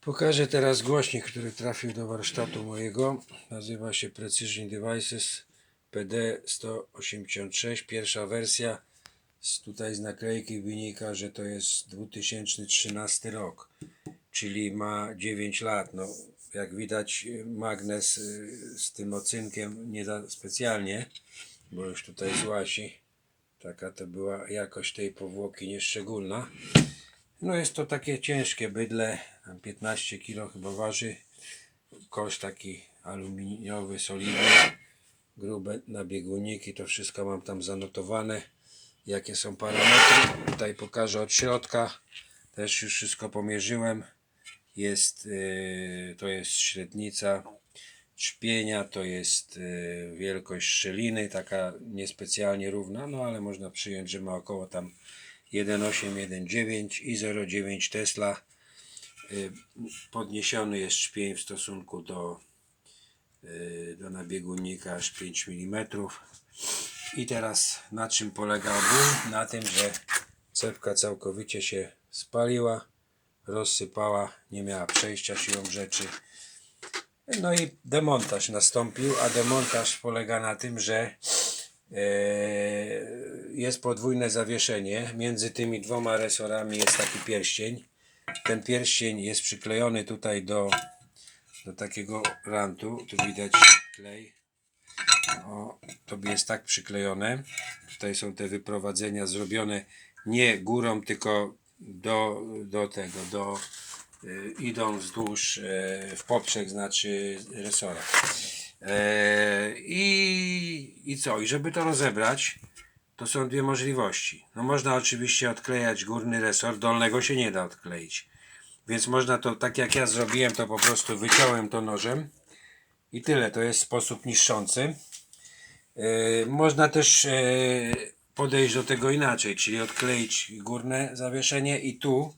Pokażę teraz głośnik, który trafił do warsztatu mojego. Nazywa się Precision Devices PD186, pierwsza wersja. Z tutaj z naklejki wynika, że to jest 2013 rok, czyli ma 9 lat. No, jak widać magnes y, z tym ocynkiem nie za specjalnie, bo już tutaj złasi. Taka to była jakość tej powłoki nieszczególna. No jest to takie ciężkie bydle, tam 15 kg chyba waży. Kosz taki aluminiowy, solidny, grube nabieguniki, to wszystko mam tam zanotowane. Jakie są parametry. Tutaj pokażę od środka. Też już wszystko pomierzyłem. Jest, yy, to jest średnica trzpienia, to jest yy, wielkość szczeliny, taka niespecjalnie równa, no ale można przyjąć, że ma około tam 1,8, 1,9 i 0,9 Tesla. Y, Podniesiony jest szpień w stosunku do, y, do nabiegunnika aż 5 mm. I teraz na czym polega ból? Na tym, że cewka całkowicie się spaliła, rozsypała, nie miała przejścia siłą rzeczy. No i demontaż nastąpił, a demontaż polega na tym, że jest podwójne zawieszenie. Między tymi dwoma resorami jest taki pierścień. Ten pierścień jest przyklejony tutaj do, do takiego rantu. Tu widać klej. O, to jest tak przyklejone. Tutaj są te wyprowadzenia zrobione nie górą, tylko do, do tego, do y, idą wzdłuż y, w poprzek, znaczy resora. E, I, I co? I żeby to rozebrać, to są dwie możliwości. No można oczywiście odklejać górny resor, dolnego się nie da odkleić. Więc można to, tak jak ja zrobiłem, to po prostu wyciąłem to nożem i tyle. To jest sposób niszczący. E, Można też e, podejść do tego inaczej, czyli odkleić górne zawieszenie i tu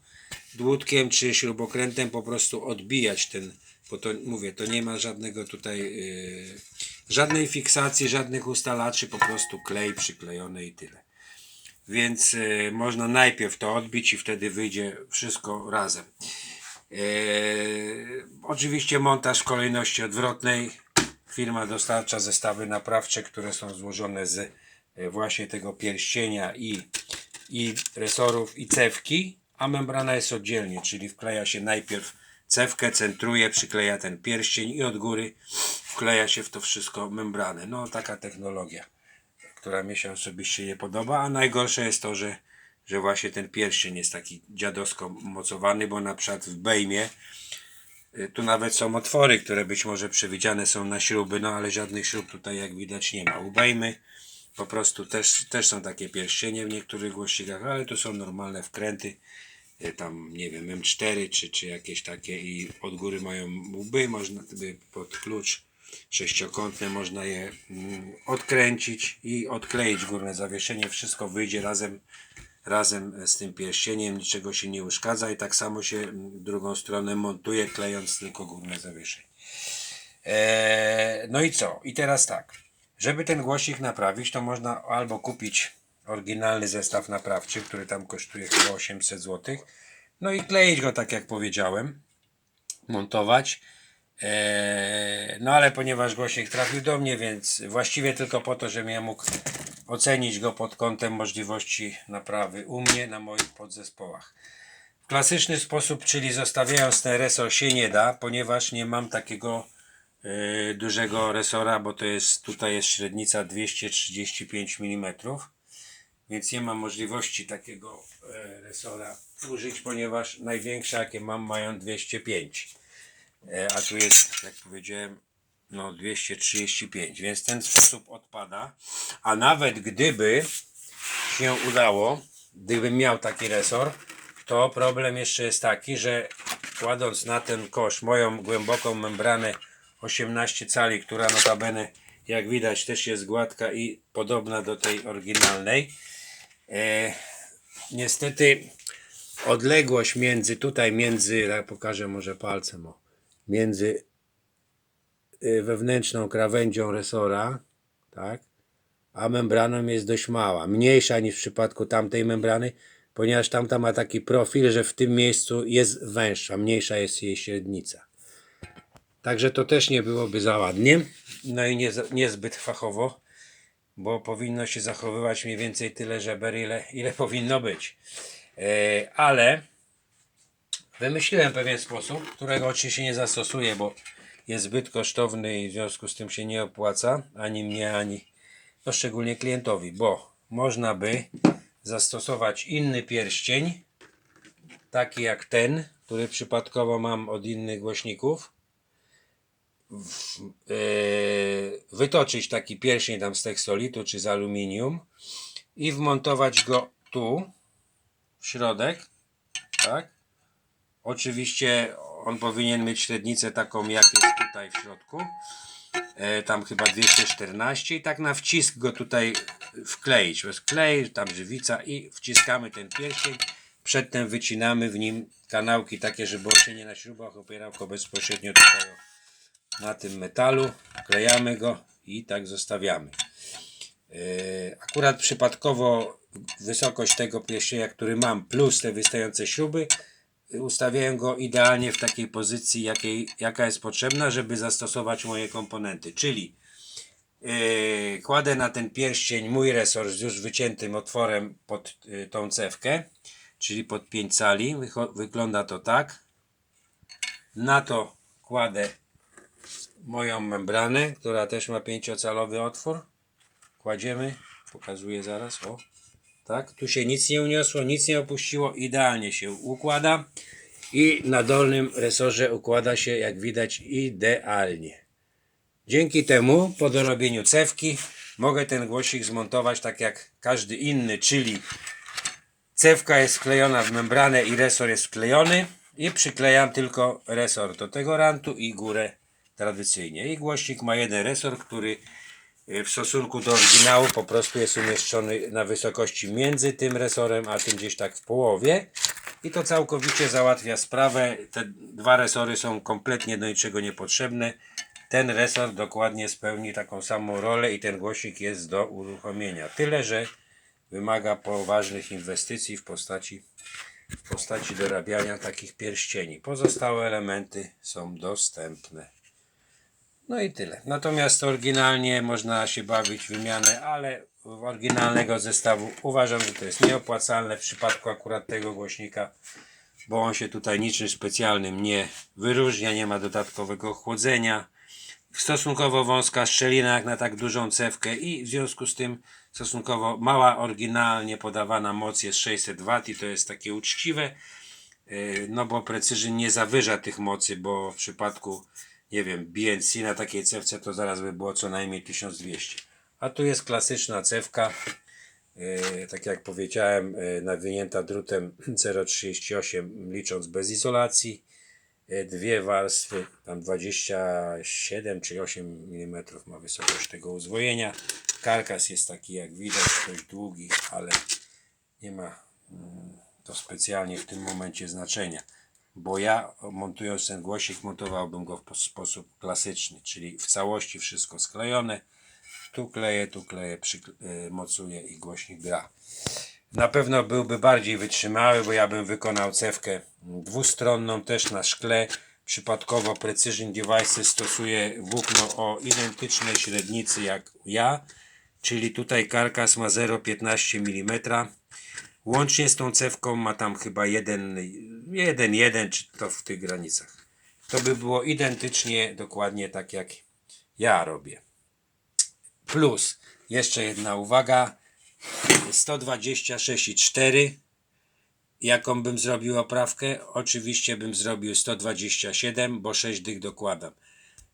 dłutkiem czy śrubokrętem po prostu odbijać ten, bo to mówię, to nie ma żadnego tutaj, e, żadnej fiksacji, żadnych ustalaczy, po prostu klej przyklejony i tyle. Więc e, można najpierw to odbić i wtedy wyjdzie wszystko razem. E, oczywiście montaż w kolejności odwrotnej. Firma dostarcza zestawy naprawcze, które są złożone z e, właśnie tego pierścienia i, i resorów i cewki, a membrana jest oddzielnie, czyli wkleja się najpierw cewkę, centruje, przykleja ten pierścień i od góry wkleja się w to wszystko membranę. No taka technologia, która mi się osobiście nie podoba, a najgorsze jest to, że, że właśnie ten pierścień jest taki dziadowsko mocowany, bo na przykład w bejmie Y, Tu nawet są otwory, które być może przewidziane są na śruby, no ale żadnych śrub tutaj jak widać nie ma. Ubejmy po prostu też, też są takie pierścienie w niektórych głośnikach, ale to są normalne wkręty. Y, Tam nie wiem, M4 czy, czy jakieś takie i od góry mają łby, można by pod klucz sześciokątny można je mm, odkręcić i odkleić górne zawieszenie. Wszystko wyjdzie razem razem z tym pierścieniem, niczego się nie uszkadza i tak samo się mm, drugą stronę montuje, klejąc tylko górne zawieszenie. Eee, no i co? I teraz tak. Żeby ten głośnik naprawić, to można albo kupić oryginalny zestaw naprawczy, który tam kosztuje chyba 800 zł. No i kleić go tak jak powiedziałem, montować. Eee, no ale ponieważ głośnik trafił do mnie, więc właściwie tylko po to, żebym ja mógł ocenić go pod kątem możliwości naprawy u mnie na moich podzespołach. W klasyczny sposób, czyli zostawiając ten resor się nie da, ponieważ nie mam takiego e, dużego resora, bo to jest tutaj jest średnica 235 mm, więc nie mam możliwości takiego e, resora użyć, ponieważ największe jakie mam mają 205. E, a tu jest, jak powiedziałem, no 235, więc ten sposób odpada. A nawet gdyby się udało, gdybym miał taki resor, to problem jeszcze jest taki, że kładąc na ten kosz moją głęboką membranę 18 cali, która notabene jak widać też jest gładka i podobna do tej oryginalnej, e, niestety odległość między tutaj, między, pokażę może palcem, o, między y, wewnętrzną krawędzią resora, tak, a membraną jest dość mała, mniejsza niż w przypadku tamtej membrany, ponieważ tamta ma taki profil, że w tym miejscu jest węższa, mniejsza jest jej średnica. Także to też nie byłoby za ładnie, no i nie, niezbyt fachowo, bo powinno się zachowywać mniej więcej tyle żeber, ile, ile powinno być. E, ale wymyśliłem pewien sposób, którego oczywiście nie zastosuję, bo jest zbyt kosztowny i w związku z tym się nie opłaca ani mnie, ani no szczególnie klientowi, bo można by zastosować inny pierścień, taki jak ten, który przypadkowo mam od innych głośników. Yy, wytoczyć taki pierścień tam z tekstolitu czy z aluminium i wmontować go tu w środek, tak? Oczywiście on powinien mieć średnicę taką jak jest tutaj w środku. E, tam chyba 214 i tak na wcisk go tutaj wkleić. Bez klej, tam żywica i wciskamy ten pierścień. Przedtem wycinamy w nim kanałki takie, żeby on się nie na śrubach opierał, tylko bezpośrednio tutaj na tym metalu. Klejamy go i tak zostawiamy. E, Akurat przypadkowo wysokość tego pierścienia, który mam, plus te wystające śruby, ustawiałem go idealnie w takiej pozycji, jakiej, jaka jest potrzebna, żeby zastosować moje komponenty. Czyli yy, kładę na ten pierścień mój resor z już wyciętym otworem pod yy, tą cewkę, czyli pod 5 cali. Wygląda to tak. Na to kładę moją membranę, która też ma 5-calowy otwór. Kładziemy, pokazuję zaraz, o, tak, tu się nic nie uniosło, nic nie opuściło, idealnie się układa. I na dolnym resorze układa się, jak widać, idealnie. Dzięki temu, po dorobieniu cewki, mogę ten głosik zmontować tak jak każdy inny, czyli cewka jest wklejona w membranę i resor jest wklejony. I przyklejam tylko resor do tego rantu i górę tradycyjnie. I głośnik ma jeden resor, który w stosunku do oryginału po prostu jest umieszczony na wysokości między tym resorem, a tym gdzieś tak w połowie. I to całkowicie załatwia sprawę. Te dwa resory są kompletnie do niczego niepotrzebne. Ten resor dokładnie spełni taką samą rolę i ten głosik jest do uruchomienia. Tyle, że wymaga poważnych inwestycji w postaci, w postaci dorabiania takich pierścieni. Pozostałe elementy są dostępne. No i tyle. Natomiast oryginalnie można się bawić wymianę, ale oryginalnego zestawu uważam, że to jest nieopłacalne w przypadku akurat tego głośnika, bo on się tutaj niczym specjalnym nie wyróżnia, nie ma dodatkowego chłodzenia. Stosunkowo wąska szczelina jak na tak dużą cewkę i w związku z tym stosunkowo mała oryginalnie podawana moc jest 600 W i to jest takie uczciwe. Yy, no bo Precision nie zawyża tych mocy, bo w przypadku, nie wiem, BNC na takiej cewce to zaraz by było co najmniej 1200. A tu jest klasyczna cewka, yy, tak jak powiedziałem, yy, nawinięta drutem 0,38 licząc bez izolacji. Yy, Dwie warstwy, tam 27 czy 8 mm ma wysokość tego uzwojenia. Karkas jest taki jak widać, dość długi, ale nie ma to specjalnie w tym momencie znaczenia. Bo ja montując ten głosik montowałbym go w po- sposób klasyczny, czyli w całości wszystko sklejone. Tu kleję, tu kleję, przykle- mocuję i głośnik gra. Na pewno byłby bardziej wytrzymały, bo ja bym wykonał cewkę dwustronną też na szkle. Przypadkowo Precision Devices stosuje włókno o identycznej średnicy jak ja, czyli tutaj karkas ma 0,15 mm. Łącznie z tą cewką ma tam chyba 1,1 czy to w tych granicach. To by było identycznie, dokładnie tak jak ja robię. Plus, jeszcze jedna uwaga, 126,4 jaką bym zrobił oprawkę? Oczywiście bym zrobił 127, bo 6 dych dokładam.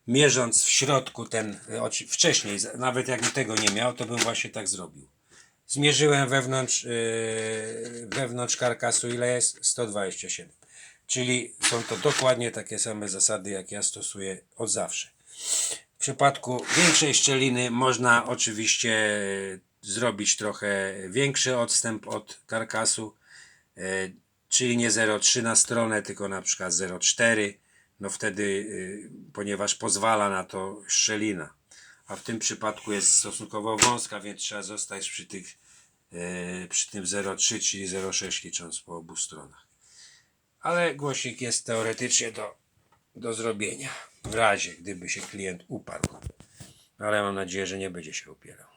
Mierząc w środku ten, wcześniej, nawet jakbym tego nie miał, to bym właśnie tak zrobił. Zmierzyłem wewnątrz, yy, wewnątrz karkasu ile jest? 127. Czyli są to dokładnie takie same zasady, jak ja stosuję od zawsze. W przypadku większej szczeliny można oczywiście zrobić trochę większy odstęp od karkasu, e, czyli nie 0,3 na stronę, tylko na przykład 0,4. No wtedy, y, ponieważ pozwala na to szczelina. A w tym przypadku jest stosunkowo wąska, więc trzeba zostać przy tych e, przy tym 0,3 czyli 0,6 licząc po obu stronach. Ale głośnik jest teoretycznie do, do zrobienia w razie gdyby się klient uparł. Ale mam nadzieję, że nie będzie się upierał.